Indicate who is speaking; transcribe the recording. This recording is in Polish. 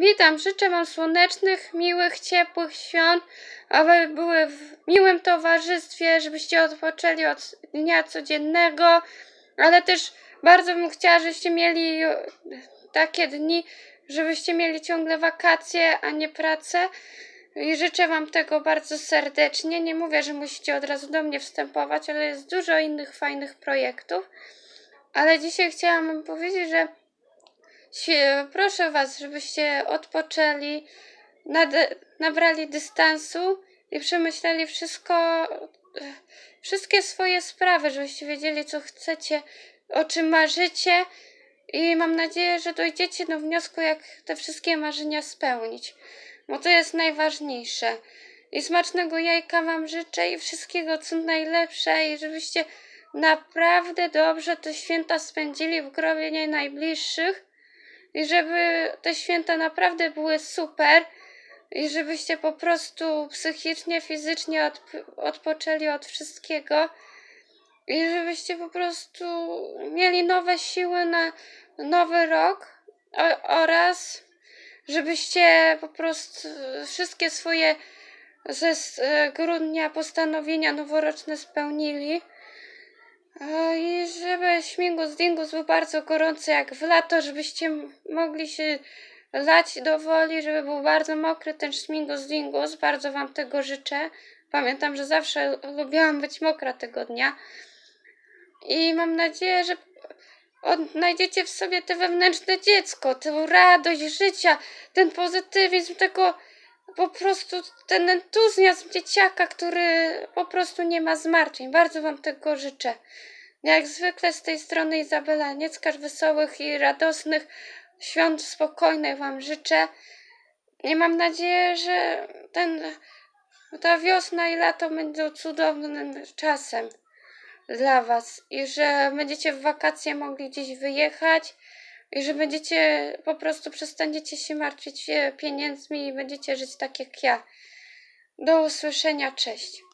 Speaker 1: Witam, życzę Wam słonecznych, miłych, ciepłych świąt, aby były w miłym towarzystwie, żebyście odpoczęli od dnia codziennego, ale też bardzo bym chciała, żebyście mieli takie dni, żebyście mieli ciągle wakacje, a nie pracę. I życzę Wam tego bardzo serdecznie. Nie mówię, że musicie od razu do mnie wstępować, ale jest dużo innych fajnych projektów. Ale dzisiaj chciałam powiedzieć, że Proszę Was, żebyście odpoczęli, nabrali dystansu i przemyśleli wszystko, wszystkie swoje sprawy, żebyście wiedzieli, co chcecie, o czym marzycie i mam nadzieję, że dojdziecie do wniosku, jak te wszystkie marzenia spełnić, bo to jest najważniejsze. I smacznego jajka Wam życzę i wszystkiego, co najlepsze i żebyście naprawdę dobrze te święta spędzili w gronie najbliższych i żeby te święta naprawdę były super i żebyście po prostu psychicznie, fizycznie odp- odpoczęli od wszystkiego i żebyście po prostu mieli nowe siły na nowy rok o- oraz żebyście po prostu wszystkie swoje ze grudnia postanowienia noworoczne spełnili. I żeby śmigus dingus był bardzo gorący jak w lato, żebyście mogli się lać do woli, żeby był bardzo mokry ten śmigus dingus. Bardzo Wam tego życzę. Pamiętam, że zawsze lubiłam być mokra tego dnia. I mam nadzieję, że odnajdziecie w sobie te wewnętrzne dziecko, tę radość życia, ten pozytywizm, tego po prostu ten entuzjazm dzieciaka, który po prostu nie ma zmartwień. Bardzo Wam tego życzę. Jak zwykle z tej strony Izabela Nieckarz, wesołych i radosnych świąt spokojnych Wam życzę. I mam nadzieję, że ten, ta wiosna i lato będą cudownym czasem dla Was i że będziecie w wakacje mogli gdzieś wyjechać i że będziecie po prostu przestaniecie się martwić e, pieniędzmi i będziecie żyć tak jak ja. Do usłyszenia, cześć.